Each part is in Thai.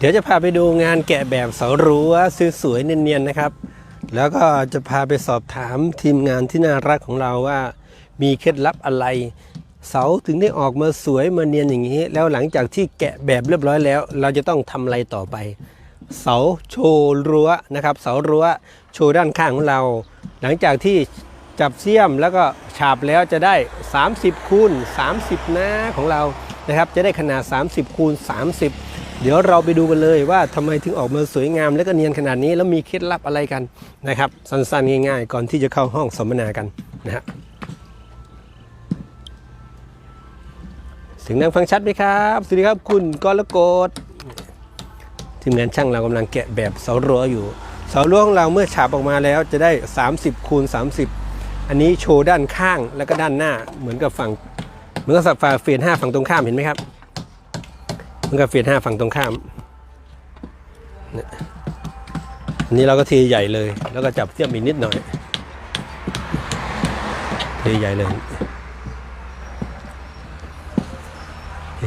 เดี๋ยวจะพาไปดูงานแกะแบบเสารั้วสวยๆเนียนๆนะครับ แล้วก็จะพาไปสอบถามทีมงานที่น่ารักของเราว่า มีเคล็ดลับอะไร เสาถึงได้ออกมาสวยมาเนียนอย่างนี้ แล้วหลังจากที่แกะแบบเรียบร้อยแล้ว เราจะต้องทำอะไรต่อไป เสาโชว์รั้วนะครับ เสารั้วโชว์ด้านข้างของเรา หลังจากที่จับเสียมแล้วก็ฉาบแล้วจะได้ 30คูณ30นะของเรานะครับ จะได้ขนาด 30คูณ30 เดี๋ยวเราไปดูกันเลยว่าทำไมถึงออกมาสวยงาม และก็เนียนขนาดนี้แล้วมีเคล็ดลับอะไรกันนะครับสั้นๆง่าย ๆ ก่อนที่จะเข้าห้องสัมมนากันนะฮะเสียงดังฟังชัดไหมครับสวัสดีครับคุณกรกฎทีมงานช่างเรากำลังแกะแบบเสารั้วอยู่ เสารั้วของเราเมื่อฉาบออกมาแล้วจะได้ 30คูณ30 อันนี้โชว์ด้านข้างแล้วก็ด้านหน้าเหมือนกับฝั่งเหมือนกับฝั่งเฟียนห้าฝั่งตรงข้ามเห็นไหมครับ มือนกับเฟียนห้าฝั่งตรงข้ามเนี่ยอันนี้เราก็เทใหญ่เลย แล้วก็จับเทียมอีกนิดหน่อย เทใหญ่เลย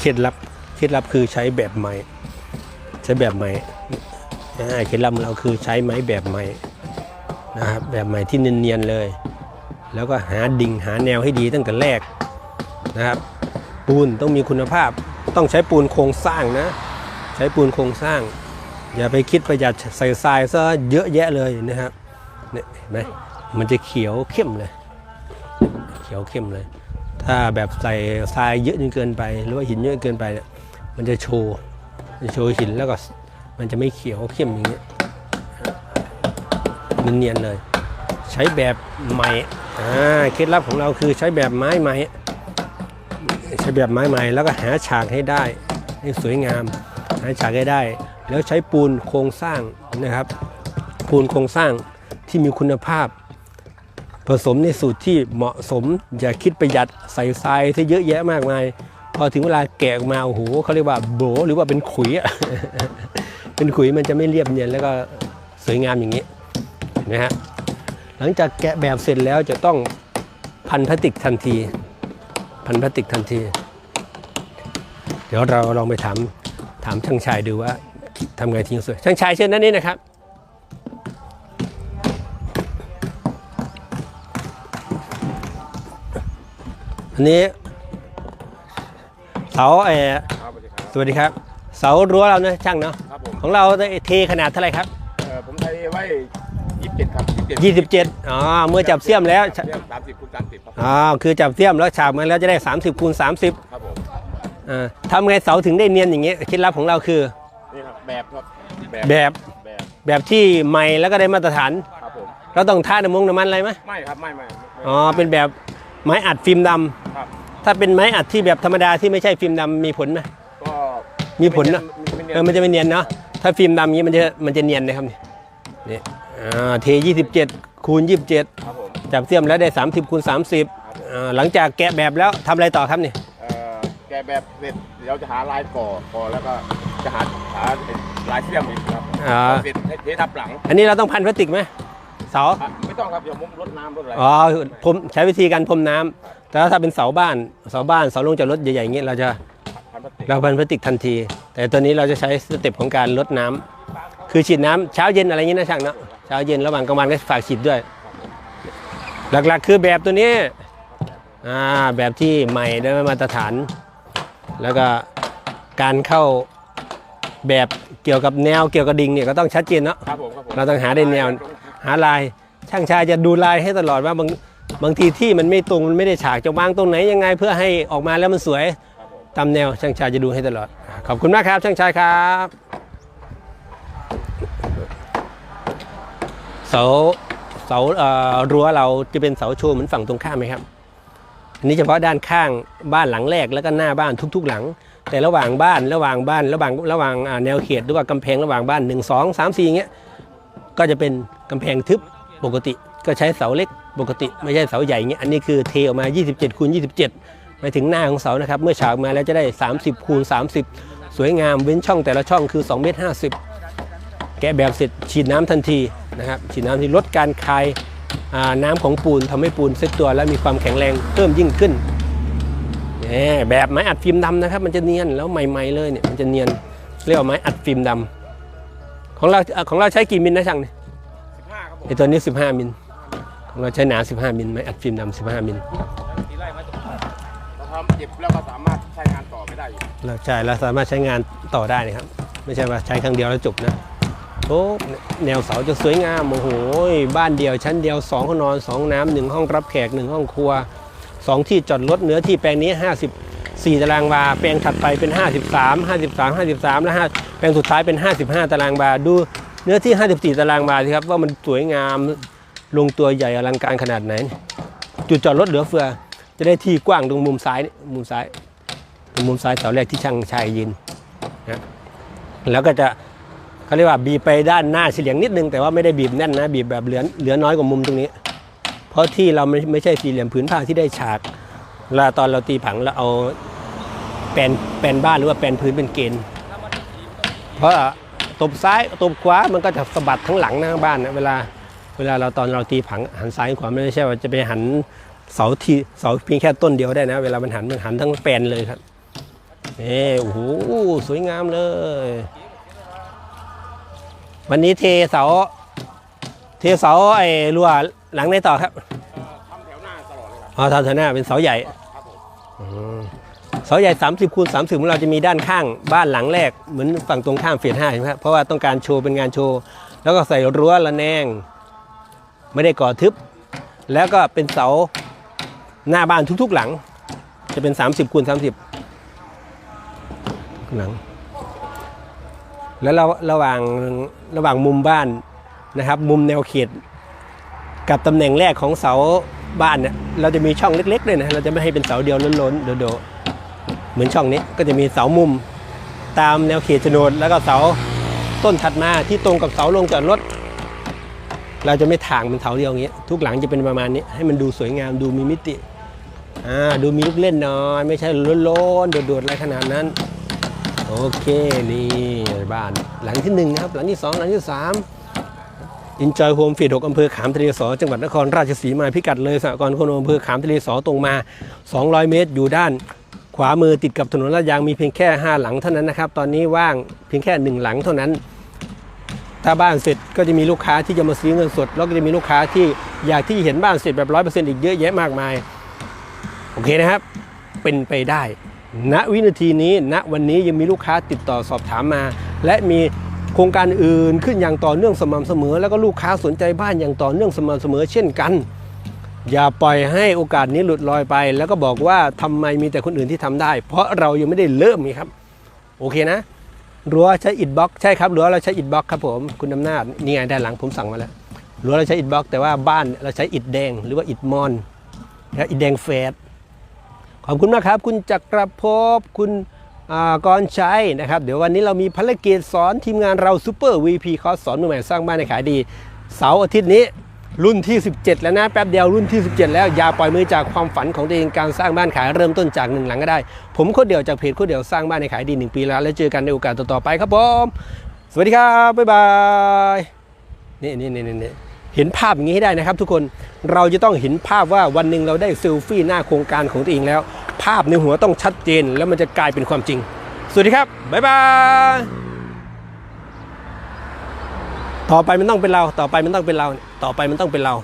เคล็ดลับเคล็ดลับคือใช้แบบใหม่ ใช้แบบใหม่อ่าเคล็ดลับของเราคือใช้ไม้แบบใหม่นะครับแบบใหม่ที่เนียนๆเลย แล้วก็หาดิ่งหาแนวให้ดีตั้งแต่แรกนะครับปูนต้องมีคุณภาพ ต้องใช้ปูนโครงสร้างนะ ใช้ปูนโครงสร้าง อย่าไปคิดประหยัดใส่ทรายซะเยอะแยะเลยนะครับเนี่ยเห็นไหมมันจะเขียวเข้มเลย เขียวเข้มเลย ถ้าแบบใส่ทรายเยอะจนเกินไป หรือว่าหินเยอะเกินไปเนี่ยมันจะโชว์จะโชว์หินแล้วก็มันจะไม่เขียวเข้มอย่างเงี้ยมันเนียนเลย ใช้แบบใหม่อ่าเคล็ดลับของเราคือใช้แบบไม้ใหม่ ใช้แบบไม้ใหม่แล้วก็หาฉากให้ได้ให้สวยงาม หาฉากให้ได้ แล้วใช้ปูนโครงสร้างนะครับ ปูนโครงสร้างที่มีคุณภาพ ผสมในสูตรที่เหมาะสม อย่าคิดประหยัดใส่ทรายที่เยอะแยะมากมาย พอถึงเวลาแกะออกมาโอ้โหเขาเรียกว่าโบหรือว่าเป็นขุยอะเป็นขุยมันจะไม่เรียบเนียนแล้วก็สวยงามอย่างนี้นไหมฮะหลังจากแกะแบบเสร็จแล้วจะต้องพันพลาสติกทันที พันพลาสติกทันที เดี๋ยวเราลองไปถามถามช่างชายดูว่าทำไงทิ้งสวย ช่างชายเชิญนั่นนี่นะครับ อันนี้เสาเออครับสวัสดีครับสวัสดีครับ เสารั้วเรานะช่างเนาะครับผมของเราได้เทขนาดเท่าไหร่ครับเอ่อผมไทยไว้ ยี่สิบเจ็ดครับยี่สิบเจ็ด27อ๋อเมื่อจับเสียมแล้วเรียกสามสิบคูณสามสิบครับอ๋อคือจับเสียมแล้วฉาบมาแล้วจะได้ 30คูณ30ครับผมอ่าทำไงเสาถึงได้เนียนอย่างเงี้ยเคล็ดลับของเราคือนี่ครับแบบครับแบบแบบแบบแบบที่ใหม่แล้วก็ได้มาตรฐานครับผมเราต้องท่าน้ำมงน้ำมันอะไรไหมไม่ครับไม่ไม่ไม่อ๋อเป็นแบบไม้อัดฟิล์มดำครับถ้าเป็นไม้อัดที่แบบธรรมดาที่ไม่ใช่ฟิล์มดำมีผลไหมก็มีผลนะไม่เออมันจะไม่เนียนเนาะถ้าฟิล์มดำอย่างนี้มันจะมันจะเนียนนะครับนี่นี่ อ่าเท 27 คูณ 27 ครับผมจับเสียมแล้วได้ 30 คูณ 30อ่าหลังจากแกะแบบแล้วทำอะไรต่อครับนี่เอ่อแกะแบบเสร็จเดี๋ยวจะหาลายก่อก่อแล้วก็จะหาหาลายเสี้ยมอีกครับอ่าเสร็จให้เททับหลังอันนี้เราต้องพันพลาสติกไหมเสา อะไม่ต้องครับเดี๋ยวผมรดน้ำรดอะไรอ๋อผมใช้วิธีการพรมน้ำแต่ถ้าเป็นเสาบ้านเสาบ้านเสาลงจากรถใหญ่ๆอย่างเงี้ยเราจะพันพลาสติกเราพันพลาสติกทันที แต่ตัวนี้เราจะใช้สเต็ปของการลดน้ำคือฉีดน้ำเช้าเย็นอะไรอย่างนี้นะช่างเนาะ เช้าเย็นระหว่างกลางวันก็ฝากฉีดด้วย หลักๆคือแบบตัวนี้อ่าแบบที่ใหม่ได้มาตรฐาน แล้วก็การเข้าแบบเกี่ยวกับแนวเกี่ยวกับดิ่งเนี่ยก็ต้องชัดเจนเนาะครับผมครับผมเราต้องหาได้แนวหาลายช่างชายจะดูลายให้ตลอดว่าบางบางทีที่มันไม่ตรงมันไม่ได้ฉากจะวางตรงไหนยังไง เพื่อให้ออกมาแล้วมันสวยครับผมตามแนวช่างชายจะดูให้ตลอด ขอบคุณมากครับ ช่างชายครับ เสาเสารั้วเราจะเป็นเสาโชว์เหมือนฝั่งตรงข้ามไหมครับอันนี้เฉพาะด้านข้างบ้านหลังแรกแล้วก็หน้าบ้านทุก ๆ หลัง แต่ระหว่างบ้านระหว่างบ้านระหว่างระหว่างแนวเขตหรือว่ากำแพงระหว่างบ้าน 1 2 3 4อย่างเงี้ยก็จะเป็นกำแพงทึบปกติก็ใช้เสาเล็กปกติไม่ใช่เสาใหญ่เงี้ยอันนี้คือเทออกมา 27คูณ27ไปถึงหน้าของเสานะครับ เมื่อฉากมาแล้วจะได้ 30คูณ30 สวยงามเว้นช่องแต่ละช่องคือ2เมตร50 กะแบบเสร็จฉีดน้ำทันทีนะครับฉีดน้ำที่ลดการคายอ่าน้ำของปูนทำให้ปูนเซ็ตตัวและมีความแข็งแรงเพิ่มยิ่งขึ้นแหมแบบไม้อัดฟิล์มดำนะครับ มันจะเนียนแล้วใหม่ๆเลยเนี่ยมันจะเนียนเรียกว่าไม้อัดฟิล์มดำของเราเอ่อของเราใช้กี่มิลนะช่างเนี่ยสิบห้าครับผมไอตัวนี้ 15 มิลของเราใช้หนา 15 มิลไม้อัดฟิล์มดำ15 มิลทีไร่ไม้ตกเราทำเจ็บแล้วก็สามารถใช้งานต่อไม่ได้อยู่เราใช่เราสามารถใช้งานต่อได้นะครับ ไม่ใช่ว่าใช้ครั้งเดียวแล้วจบนะ โอ้แนวเสาจะสวยงาม โอ้โห บ้านเดียวชั้นเดียว 2 ห้องนอน 2 น้ำหนึ่งห้องรับแขกหนึ่งห้องครัวสองที่จอดรถเนื้อที่แปลงนี้ 54 ตารางวา แปลงถัดไปเป็น 53 53 53 และ5แปลงสุดท้ายเป็น 55 ตารางวา ดูเนื้อที่ 54 ตารางวาสิครับว่ามันสวยงาม ลงตัวใหญ่อลังการขนาดไหน จุดจอดรถเหลือเฟือ จะได้ที่กว้างตรงมุมซ้าย มุมซ้ายตรงมุมซ้ายเสาแรกที่ช่างชายยืนนะแล้วก็จะ เขาเรียกว่าบีบไปด้านหน้าเฉลียงนิดนึงแต่ว่าไม่ได้บีบแน่นนะบีบแบบเหลือเหลือน้อยกว่ามุมตรงนี้ เพราะที่เราไม่ไม่ใช่สี่เหลี่ยมผืนผ้าที่ได้ฉากเวลาตอนเราตีผังเราเอาแปนแปนบ้านหรือว่าแปนพื้นเป็นเกณฑ์ เพราะตบซ้ายตบขวามันก็จะสะบัดทั้งหลังหน้าบ้านนะเวลาเวลาเราตอนเราตีผังหันซ้ายขวาไม่ใช่ว่าจะไปหันเสาทีเสาเพียงแค่ต้นเดียวได้นะ เวลามันหันมันหันทั้งแปนเลยครับนี่โอ้โหสวยงามเลย วันนี้เทเสา เทเสาไอ้รั้วหลังไหนต่อครับเอ่อทำแถวหน้าตลอดเลยครับอ๋อทางเถวหน้าเป็นเสาใหญ่ครับผมอืมเสาใหญ่ 30คูณ30ของเราจะมีด้านข้างบ้านหลังแรกเหมือนฝั่งตรงข้ามเฟสห้าใช่ไหมครับเพราะว่าต้องการโชว์เป็นงานโชว์ แล้วก็ใส่รั้วระแนง ไม่ได้ก่อทึบ แล้วก็เป็นเสาหน้าบ้านทุกๆหลัง จะเป็น 30คูณ30หลัง แล้วเราระหว่างระหว่างมุมบ้านนะครับ มุมแนวเขตกับตำแหน่งแรกของเสาบ้านเนี่ยเราจะมีช่องเล็กๆเลยนะเราจะไม่ให้เป็นเสาเดียวล้นๆโดดๆเหมือนช่องนี้ก็จะมีเสามุมตามแนวเขตโฉนดแล้วก็เสาต้นถัดมาที่ตรงกับเสาลงจอดรถเราจะไม่ถางเป็นเสาเดียวอย่างเงี้ยทุกหลังจะเป็นประมาณนี้ให้มันดูสวยงามดูมีมิติอ่าดูมีลูกเล่นหน้อยไม่ใช่ล้นๆโดดๆอะไรขนาดนั้น โอเคนี่บ้านหลังที่หนึ่งนะครับ หลังที่สองหลังที่สามอินจอยโฮมฟีด6อำเภอขามทะเลสอจังหวัดนครราชสีมาพิกัดเลยสหกรณ์คนอำเภอขามทะเลสอตรงมา 200 เมตร อยู่ด้านขวามือติดกับถนนลาดยางมีเพียงแค่ 5 หลังเท่านั้นนะครับ ตอนนี้ว่างเพียงแค่ 1 หลังเท่านั้น ถ้าบ้านเสร็จก็จะมีลูกค้าที่จะมาซื้อเงินสด แล้วก็จะมีลูกค้าที่อยากที่เห็นบ้านเสร็จแบบร้อยเปอร์เซ็นต์อีกเยอะแยะมากมาย โอเคนะครับ เป็นไปได้ ณวินาทีนี้ณวันนี้ยังมีลูกค้าติดต่อสอบถามมา และมีโครงการอื่นขึ้นอย่างต่อเนื่องสม่ำเสมอ แล้วก็ลูกค้าสนใจบ้านอย่างต่อเนื่องสม่ำเสมอ เช่นกัน อย่าปล่อยให้โอกาสนี้หลุดลอยไป แล้วก็บอกว่าทำไมมีแต่คนอื่นที่ทำได้ เพราะเรายังไม่ได้เริ่มนี่ครับ โอเคนะรั้วใช้อิฐบล็อกใช่ครับรั้วเราใช้อิฐบล็อกครับผมคุณอำนาจนี่ไงด้านหลังผมสั่งมาแล้วรั้วเราใช้อิฐบล็อกแต่ว่าบ้านเราใช้อิฐแดงหรือว่าอิฐมอนนะอิฐแดงแฟด ขอบคุณมากครับ คุณจักรภพคุณอ่ากรชัยนะครับ เดี๋ยววันนี้เรามีภารกิจสอนทีมงานเราซูเปอร์ VP คอร์สสอนมือใหม่สร้างบ้านในขายดี เสาร์อาทิตย์นี้รุ่นที่ 17 แล้วนะแป๊บเดียวรุ่นที่ 17 แล้วอย่าปล่อยมือจากความฝันของตัวเองการสร้างบ้านขายเริ่มต้นจากหนึ่งหลังก็ได้ ผมโคดเดียวจากเพจโคดเดียวสร้างบ้านในขายดี1ปีแล้ว แล้วเจอกันในโอกาสต่อๆไปครับผมสวัสดีครับบ๊ายบายนี่นี่นี่นี่ เห็นภาพอย่างนี้ให้ได้นะครับ ทุกคนเราจะต้องเห็นภาพว่าวันหนึ่งเราได้เซลฟี่หน้าโครงการของตัวเองแล้ว ภาพในหัวต้องชัดเจนแล้วมันจะกลายเป็นความจริง สวัสดีครับ บ๊ายบาย ต่อไปมันต้องเป็นเรา ต่อไปมันต้องเป็นเรา ต่อไปมันต้องเป็นเรา